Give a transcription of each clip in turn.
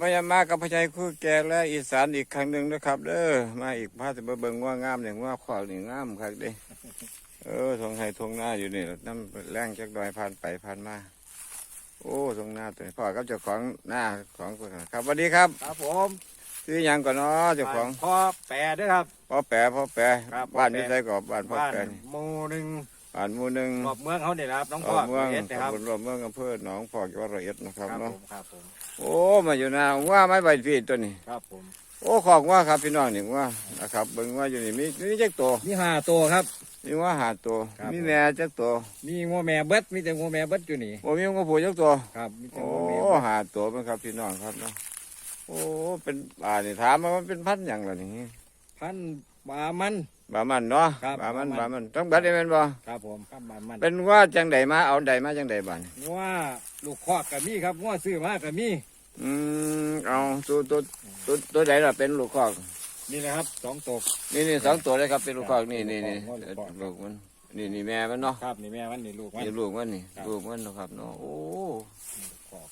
พยามากับพระชัยคู่แก่และอีสานอีกครั้งหนึ่งนะครับเด้อมาอีกพาสิมาเบิ่งว่างามอย่างว่าขวากนี่งามครับเด้เออทงไห้ทงหน้าอยู่นี่น้ำแรงจักดอยผ่านไปผ่านมา โอ้ทงหน้าตัวนี้พ่อกับเจ้าของหน้าของคนครับสวัสดีครับครับผมซื้อหยังก่อนเนาะเจ้าของพ่อแปรด้วยครับ พ่อแปะพ่อแปะครับบ้านพ่อแปะนี่ใส่กรอบบ้านพ่อบ้านแปะนี่หมู่หนึ่งบ้านหมู่หนึ่งรอบเมืองเขาเนี่ยนะครับน้องอพ่ออกเมืองเอ็ดนะครับตำบลรอบเมืองอำเภอหนองพอกจังหวัดร้อยเอ็ดนะครับครับผเนาะ มครับผม โอ้มาอยู่นาว่าไม้ใบพี่ตัวนี้ ครับผม โอ้ของว่าครับพี่น้องนี่ว่านะครับเบิ่งว่าอยู่นี่มีมีจักตัวมีห้าตัวครับ มีว่าหาตัวครับ มีแม่จักตัวมีงัวแม่เบิดมีแต่งัวแม่เบิดอยู่นี่โอ้มีงูผูจักตัว ครับมีแต่โอ้งัวแม่เบิดหาตัวมันครับพี่น้องครับเนาะโอ้เป็นอ่านี่ถามมามันเป็นพันธุ์หยังล่ะนี่พันบามัน บามันเนาะครับบามันบาบามัมันน ต้องบัดได้แม่นบ่ครับผมครับบามันเป็นว่าจังใดมาเอาใดมาจังใดบ้านงัวลูกคอกกับมีครับงัวซื้อมากับมีอืมเอาตัวตัวตัวตัวใดล่ะเป็นลูกคอกนี่นะครับสองตัวนี่นี่สองตัวเลยครับเป็นลูกคอกนี่นี่นี่ลูกคอก ลูกมันนี่นี่แม่มันเนาะครับนี่แม่มันนี่ลูกมัน นี่ลูกมันนี่ครับ ลูกมันเนาะครับเนาะโอ้ลูกคอก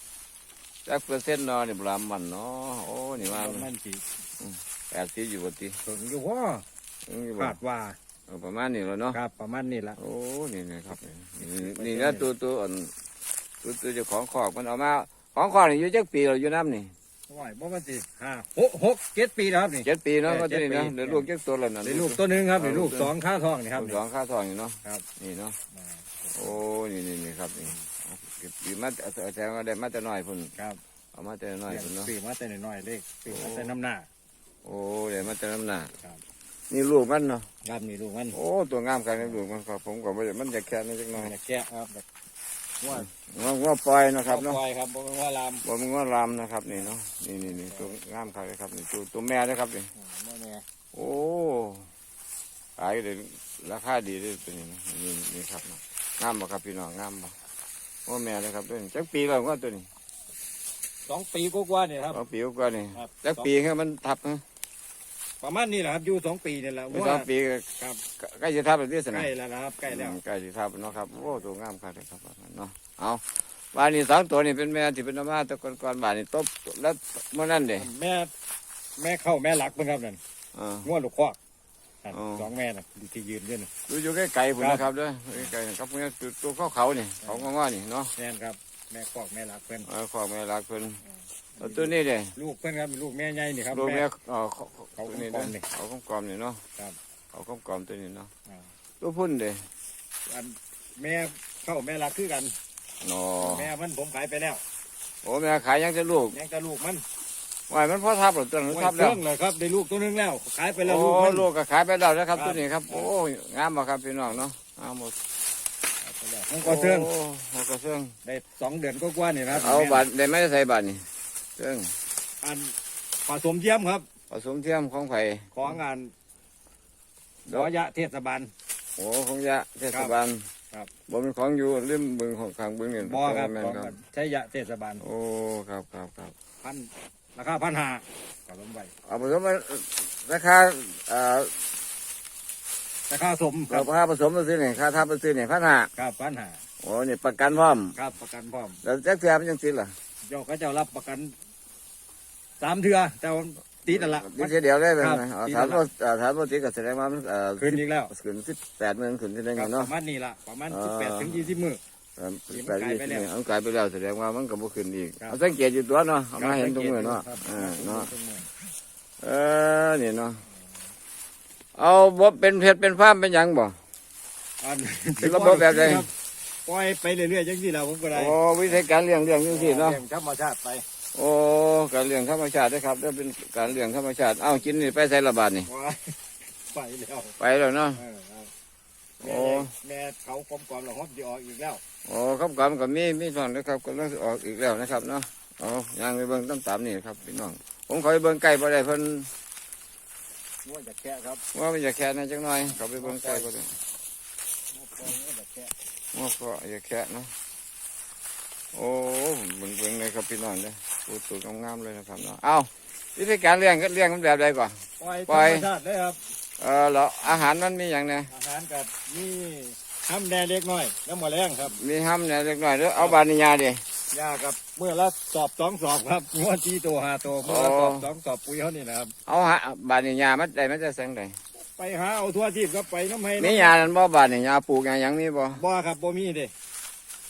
จักเปอร์เซ็นต์เนาะนี่บรามมันเนาะโอ้นี่ว่ามันสีแปดสิบอยู่บนตีถึงอยู่ว่าอยู่บ่ คาดว่าเออประมาณนี้แล้วเนาะครับ ประมาณนี้ละโอ้นี่นะครับนี่นี่นี่นะตัวตัวอันตัวตัวเจ้าของคอกมันเอามาของคอกนี่อยู่จักปีแล้วอยู่น้ำนี่ว่าบ่มันสิห้าหกหกเจ็ดปีแล้วครับนี่เจ็ดปีเนาะเออก็ตัวนี้เนาะเจ็ดปีเดี๋ยวลูกจักตัวแล้วนะได้ลูกตัวหนึ่งครับเออได้ลูกลูกสองข้าทองนี่ครับลูกสองข้าทองอยู่เนาะครับนี่เนาะอ่าโอ้นี่นี่นี่ครับนี่เก็บปีมาแต่แต่ว่าได้มาแต่น้อยพุ่นครับเอามาแต่น้อยพุ่นเนาะซื้อมาแต่น้อยๆเล็กซื้อมาแต่น้ำหน้าโอ้ได้มาแต่น้ำหนักครับ นี่ลูกมันเนาะครับนี่ลูกมันโอ้ตัวงามกันลูกมันครับ ผมก็บ่ได้มันจะแค่นี้จักหน่อยอยากแกะครับแบบว่าว่าว่าปล่อยเนาะครับเนาะปล่อยครับบ่แม่นว่าลามบ่มันว่าลามนะครับนี่เนาะนี่นี่นี่ตัวงามครับครับนี่ตัวตัวแม่นะครับนี่อ่าบ่แม่โอ้ขายได้ราคาดีเลยตัวนี้นะนี่นี่ครับเนาะงามบ่ครับพี่น้องงามบ่ว่าแม่นะครับตัวนี้จักปีแล้วว่าตัวนี้สองปีกว่าๆนี่ครับสองปีกว่านี่ครับจักปีครับมันทับนะ ประมาณนี้แหละครับอยู่สองปีนี่แหละไม่ว่าสองปีก็ครับใกล้จะทับแล้วที่สใกนาล้แล้วนะครับใกล้แล้ว อืมใกล้จะทับเนาะครับโอ้ตัวงามครับเลยครับเนาะเอาบ้านนี้สองตัวนี่เป็นแม่ที่เป็นอามาแตะก่อนก่อนบ้านนี้ตบแล้วเมื่อนั้นเด้แม่แม่เข้าแม่หลักเพิ่นครับนั่นเอองัวลูกคอกนั่นอ๋อ สองแม่น่ะที่ยืนอยู่น่ะดูอยู่ใกล้ๆผมนะครับเด้อใกล้ๆครับพวกนี้ตัวเขาเขาๆนี่เขาก็ว่านี่เนาะแม่นครับ แม่คอกแม่หลักเพิ่น เออขอแม่รักเพิ่น เอาตัวนี้เด้ลูกเพิ่นครับลูกแม่ใหญ่นี่ครับลูกแม่แม่เออเขาเขาตัวนี้กลเด้มๆนี่เขากลมๆนี่เนาะครับเขากลมๆตัวนี้เนาะอ่าตัวพุ่นเด้อันแม่เข้าแม่หลักคือกันเนาะแม่มันผมขายไปแล้วโอ้แม่ขายยังจะลูกยังแต่ลูกมันว่ามันพอทับหรือตัวนั้นไว้ทับเคแล้รื่วองเลยครับได้ลูกตัวหนึงแล้วขายไปแล้วโอ้ลูกมันลูกก็ขายไปแล้วนะครับครับตัวนี้ครับ โอ้ยงามบ่ครับพี่น้องเนาะงามหมดขายไปแล้วมันก็เสื่องโมันก็เสื่องได้สองเดือนก็กว่านี่นะครับเอาบาทได้ไหมใส่บาทนี่ เสื่องอันผสมเทียมครับ ผสมเทียมของไผ่ของงานขอยะเทศบาลโอ้ของยะเทศบาลครับบ่เป็นของอยู่ริมบึงของข้างบึงนี่บ่ครับแม่นของครับใช้ยะเทศบาลโอ้ครับครับครับพันราคาพันห้าผสมไปเอาผสมมาราคาเอ่อราคาสมคเรารับค่าผสมมาซื้อนี่ค่าทับมาซื้อนี่พันห้าครับพันห้าโอ้นี่ประกันพร้อมครับประกันพร้อมแล้วแจ็คเทียมันยังติดล่ะเจ้าก็เจ้ารับประกัน สามเทือแต่ว่าตีนั่นละติดเสียเดียวได้ไหมครับเอาติดถามแล้วว่าเอ่อถามว่าติดก็แสดงว่ามันเอ่อขึ้นอีกแล้ว ขึ้นสิบแปดหมื่นขึ้นที่ได้คเงิรับนปเนาะ ระมาณนี้ละประมาณอ่า สิบแปดถึงยี่สิบมือ เอ่อที่แปมันดกลายยี่ไปสิบแล้วนี่เอากลายไปแล้วแสดงว่ามันก็บ่ขึ้นอีกครับ เอาสังเกตอยู่ตัวเนาะเอามาเห็นตรงมือเนาะครับเออเนาะ ตรงมือเออนี่เนาะ เอาบ่เป็นเพชรเป็นฟ้าร์มเป็นหยังบ่ อันเป็นระบบแบบใด คปล่อยไปเรื่อยๆจังที่เราผมก็ได้โอ้วิธีการเลี้ยงเลี้ยงจังซี่เนาะ ลี้ยงธรรมชาติไป โอ้การเลี้ยงธรรมชาตินะครับถ้าเป็นการเลี้ยงธรรมชาติ เอ้ากินนี่ไปใส่ระบาดนี่ปล่อยไปแล้วไปแล้วเนาะ เออครับโอ้ แม่แม่เขากลมกลอมๆแล้วฮอบดีออกอีกแล้วโอ้ครับกำกับมีมีส่วนนะครับกำลังสิออกอีกแล้วนะครับเนาะเอาย่างไปเบิ่งตามตามๆนี่ครับพี่น้อง ผมขอไปเบิ่งไก่บ่ได้เพิ่นว่าจะแค่ครับว่ามันจะแค่นั้นจังหน่อยเขาไปเบิ่งไก่บ่ได้ปล่อยว่าจะแค่ว่าก็อย่าแค่เนาะโอ้เบิ่งเบิ่งเลยครับพี่น้องเลยตูตูงามๆเลยนะครับเนาะเอาวิธีการเลี้ยงก็เลี้ยงมันแบบใดก่อน ปล่อยปล่อย ธรรมชาติเลยครับ เออแล้วอาหารมันมีอย่างเนี่ยอาหารกับนี่ทำแดงเล็กน้อยน้ำมะแรงครับมีห้ำเนี่ยเล็กน้อยเด้อเอาบานิยาดิ ยากับเมื่อละสอบสองสอบครับงวดที่ตัวหาตัวเมื่อละสอบสองสอบปุ๋ยเขานี่นะครับ เอาหาบานนี่ยามันได้มันจะแสงใดไปหาเอาทั่วทีบครับไปน้ำให้มียานั่นบ่บานนี่ยาปลูกยาหยังมีบ่บ่ครับบ่มีเด้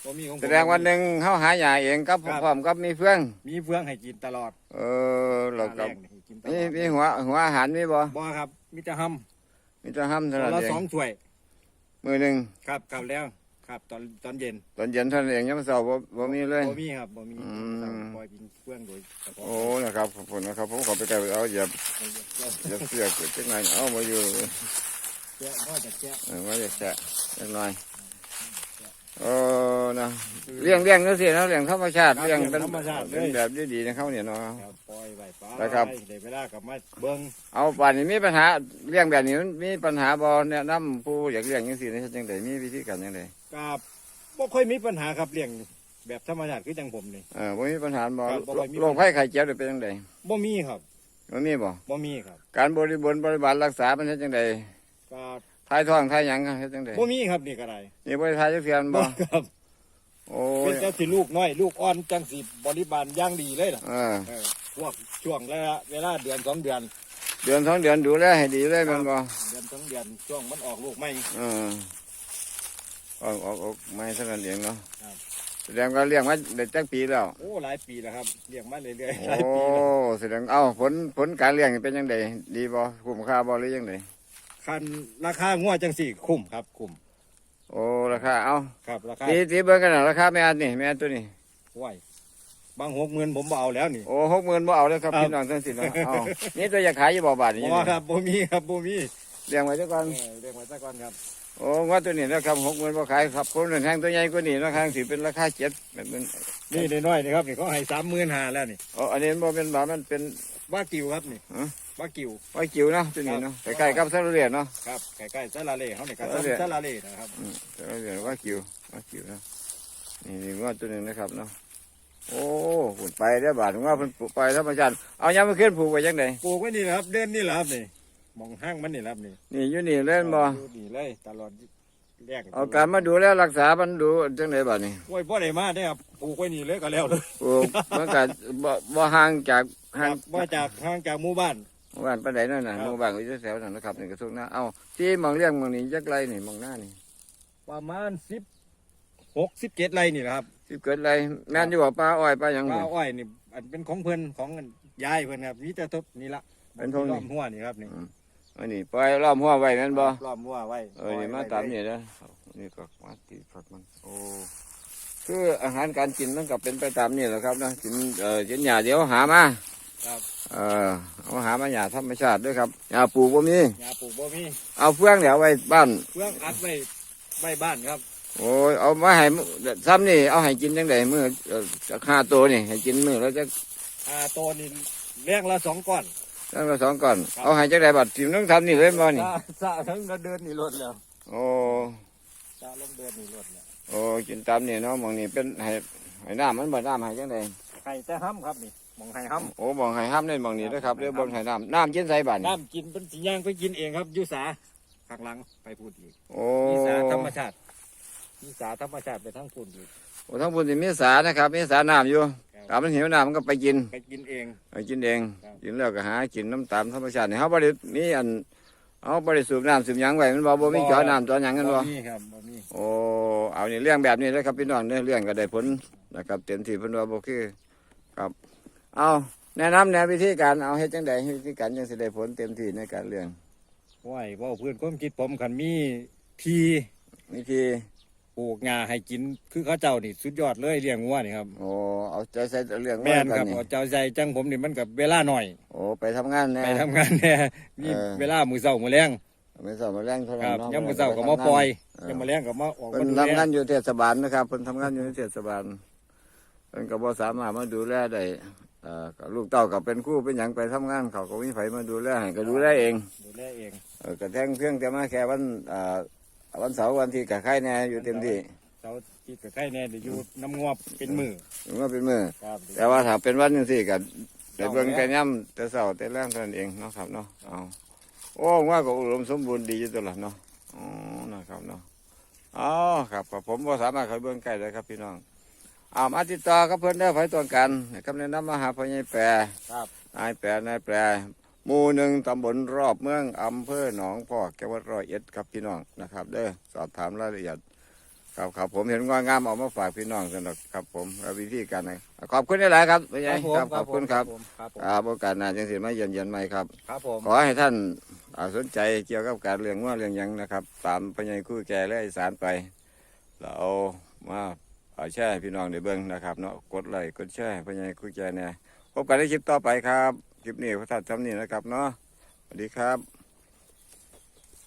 บ่มีของผมแสดงวันหนึ่งเขาหายาเองกับพร้อมกับมีเฟืองมีเฟืองให้กินตลอดเออแล้วก็หาแรงให้กินตลมีอดมีหัวหัวอาหารมีบ่บ่ครับมีแต่ห้มีแต่ห้ำำเท่านั้นละเอสองงถ้วยมือหนึ่งครับกลับแล้วครับ ตอนตอนเย็นตอนเย็นเท่านั้นเองยังไม่เช้าบ่บ่มีเลย บ่มีครับบ่มีอืมปล่อยกินเฟืองโดยเฉพาะโอ้นะครับขอบคุณนะครับผมขอไปไกลไปเอาอย่าอย่าเสียเกิดจังไหนเอามาอยู่แจ๊ะก็จะแจ๊ะเออว่าจะแฉะจังหน่อย เออนะเลี้ยงเลี้ยงก็สินะเลี้ยงธรรมชาติเลี้ยงเป็นเป็นแบบดีๆนะเขาเนี่ยเนาะ ครับปล่อยไว้ปลานะครับได้เวลากลับมาเบิ่งเอาป่านนี้มีปัญหาเลี้ยงแบบนี้มันมีปัญหาบ่แนะนำผู้อยากเลี้ยงจังซี่นี่เฮ็ดจังไดมีวิธีการจังไดกับบ่ค่อยมีปัญหาครับเลี้ยงแบบธรรมชาติคือจังผมนี่ เออบ่มีปัญหาบ่ครับบ่ค่อยมี โรคภัยไข้เจ็บนี่เป็นจังไดบ่มีครับบ่มีบ่บ่มีครับการบริบทบริบาลรักษามันเฮ็ดจังไดก็ ทายท้องทายหยังเฮ็ดจังไดบ่มีครับนี่ก็ได้นี่บ่ได้ทายจักเทื่อบ่ครับโอ้เป็ยนเจ้าสิลูกน้อย ลูกอ่อนจังสิบริบาลอย่างดีเลยล่ะเออเออพวกช่วงระยะเวลาเดือนสองเดือนเดือนสองเดือนดูแลให้ดีเลยแมันบ่เดือนสองเดือนช่วงมันออกลูกไม่เออออกออกออกไม่เท่านั้นเองเนาะครับแสดงว่าเลี้ยงมาได้จักปีแล้ว โอ้หลายปีแล้วครับเลี้ยงมาเรื่อยๆหโอ้ลายปีแล้วแสดงเอ้าผลผลการเลี้ยงนี่เป็นยังไงดีบ่คุ้มค่าบ่หรือยังไง คันราคางัวจังสี่คุ้มครับคุ้มโอ้ราคาเอ้าครับราคาตีตีเบิ่งกันน่ะราคาแม่อันนี่แม่อันตัวนี้ไหวบางหกหมื่นผมบ่เอาแล้วนี่โอ้หกหมื่นบ่เอาเลยครับครับพี่น้องทั้งสิ้นเนาะเอ้านี่ตัวอยากขายอยู่บ่บาทนี่บ่ครับบ่มีครับบ่มีเลี้ยงไว้ซะก่อนเออเรียกไว้ซะก่อนครับโอ้ว่าตัวนี้นะครับหกหมื่นบ่ขายครับคนอื่นแทงตัวใหญ่กว่านี้ราคาสิเป็นราคาเจ็ดแบบนั้นนี่น้อยๆนี่ครับนี่เขาให้สามหมื่นห้าแล้วนี่โอ้อันนี้บ่เป็นบาทมันเป็น ว่ากิวครับนี่ฮะ ว่ากิว ไว้จิ๋วเนาะตัวนี้เนาะครับ ใกล้ๆกับซาลูเรียนเนาะ ครับใกล้ๆซาลาเล่เขาเนี่ยครับซาลาเล่ ซาลาเล่นะครับอืมซาลูเรียนว่าจิ๋วว่าจิ๋วเนาะนี่นี่ว่าตัวหนึงนะครับเนาะโอ้หุ่นไปได้อบาทว่าเพิ่นปลูกไปธรรมชาติเอายามมาขึ้นปลูกไว้จังไดปลูกไว้นี่แหละครับเดือนนี่แหละครับนี่มองห้างมันนี่แหละครับนี่นี่อยู่นี่เล่นบ่อยู่นี่เลยตลอดแรกเอาการมาดูแลรักษามันดูจังไดบาดนี้โอ้ยพ่อได้มาได้อครับปลูกไว้นี่เลยก็แล้วเลย ปลูกมันก็บ่บ่ห่างจากค ห่างรับมาจากห่างจากหมู่บ้านหมู่บ้านปานใดนั่นน่ะครับหมู่บ้านก็อยู่แถวนั้นนะครับนี่กระทรวงหน้าเอาที่หมองเลี้ยงหมองนี้จักไรนี่หมองหน้านี่ประมาณสิบหกสิบเจ็ดไร่นี่แหละครับสิเกิดอะไรแม่นอยู่บ่ป้าอ้อยป้าหยังปบ่ลาอ้อยนี่อันเป็นของเพิ่นของยายเพิ่นครับนี่จะทบนี่ละเป็นทงนี่ ล้อมหัวนี่ครับนี่อันนี้ปล่อยล้อมหัวไว้แม่นบ่ ล้อมหัวไว้เออนี่มาตามไว้นี่นะนี่ก็มาตีฝักมัน โอ้ คืออาหารการกินมันก็เป็นไปตามนี่แหละครับนะกินเอ่อกินหญ้าเดี๋ยวหามา ครับเออเอาหามาหญ้าธรรมชาติด้วยครับหญ้าปลูกบ่มียาปลูกบ่มีเอาเฟืองเดี๋ยวไว้บ้าน เพื่องอัดไว้ไว้บ้านครับโอ้ยเอามาให้มื้อซ้ำนี่เอาให้กินจังไดมื้อเอ่อจะฆ่าตัวนี่ให้กินมื้อแล้วจะอ่าตัวนี่เลี้ยงละสองก้อนตั้งละสองก่อนครับเอาให้จังไดบัดทิมต้องทำนี่เลยบ่นี่สะสะทั้งก็เดินนี่รถแล้วโอ้สะลงเดินนี่รถแล้วโอ้กินตามนี่เนาะหมองนี่เป็นให้ให้น้ำมันบ่น้ำให้จังไดไข่แต่ห้ำครับนี่ มองไข่ห้โอ้มองให้ห้ามเล่นมองนี่นะครับเรียกบนให้น้ำน้ำกินใส่บัตำน้ำกินเป็นสีย่างไปกินเองครับอยุสาข้างหลังไปพูดอีกโอ้นิสาธรรมชาตินิสาธรรมชาติไปทั้งพูดอีกโอ้ทั้งบุญสิมีสานะครับมีสาน้ำอยู่ครักามันหิวน้ำมันก็ไปกิน ไปกินเอง ไปกินเองครับกินแล้วก็หากินน้ำตามธรรมชาตินี่เขาบริมีอันเขาบริสูบน้ำสูบหยังไว้มันบ่บ่มีเจอน้ำเจอหยังกันบ่บ่มีครับบ่มีโอ้เอานี่เรื่องแบบนี้นะครับพี่น้องเนี่ยเรื่องก็ได้ผลนะครับเต็มที่เพิ่นว่าบ่คือครับ เอาแนะนำแนววิธีการเอาเฮ็ดจังไดวิธีการจังสิได้ผลเต็มที่ในการเลี้ยงไหวเว่าเพื่อนความคิดผมคันมีทีวิธีปลูกงาให้กินคือเขาเจ้านี่สุดยอดเลยเลี้ยงวัวนี่ครับโอ้เอาใจใส่เรื่องแม่นว่าคกัรับนี่เอาเจ้าใจจังผมนี่มันกับเวลาหน่อย โอ้ไปทำงานแน่ไปทำงานแน่มีเออ เวลามือเช้ามือแรงไม่สอบมาแรงเท่าไหคร่รับเนาะยามมือเช้าก็มาปล่อยเออยามมือแรงก็มาออกเพิ่มานดูทำแลงานอยู่เทศบาลนะครับเพิ่นทำงานอยู่ในเทศบาลเพิ่นก็บ่สามารถมาดูแลได้เอ่อก็ ลูกเต้าก็เป็นครู่เป็นหยังไปทำงาน เขาก็มีไผมาดูแลให้ก็ดูแลเองดูแลเองเออก็แท่งเพียงแต่มาแค่วันเอ่อวันเสาร์วันที่กับใครแน่อยู่เต็มที่เสาที่กับใกล้แน่เดี๋ยวอยู่น้ำงวบเป็นมือถึงว่าเป็นมือ ครับแต่ว่าถ้าเป็นวันจังซี่ก็เดี๋ยวเบิ่งแต่ย่ำแต่เช้าแต่แรงเท่านั้นเองเนาะครับเนาะเอาโอ้ว่าก็อุดมสมบูรณ์ดีอยู่ตัวละเนาะอ๋อนะครับเนาะอ๋อครับครับผมบ่สามารถเข้าไปเบิ่งใกล้ได้ครับพี่น้องเอามาติดต่อกับเพิ่นได้อไผต้องกันคำแนะนำมาหาพ่อใหญ่แปรครับนายแปรนายแปรหมู่หนึ่งตำบลรอบเมืองอำเภอหนองพอกจังหวัดร้อยเอ็ดครับพี่น้องนะครับ เด้อสอบถามรายละเอียดครับครับผมเห็นว่างามเออกมาฝากพี่น้องสนุกครับผมแล้ววิธีการนะขอบคุณหลายๆครับพ่อใหญ่ผมครับขอบคุณครับผมครับผมครับโอกาสหน้าจังสิมาเยี่ยมเยียนใหม่ครับครับผมขอให้ท่านอ่าสนใจเกี่ยวกับการเลี้ยงวัวเลี้ยงหยังนะครับ ตามพญายคู่แก่และอีสานไปเราเอามาเอา แช่ให้พี่น้องได้เบิ่งนะครับเนาะกดไลค์กดแชร์พญายคุยแจเนี่ยพบกันในคลิปต่อไปครับ คลิปนี้พระท่านทำนี่นะครับเนาะสวัสดีครับ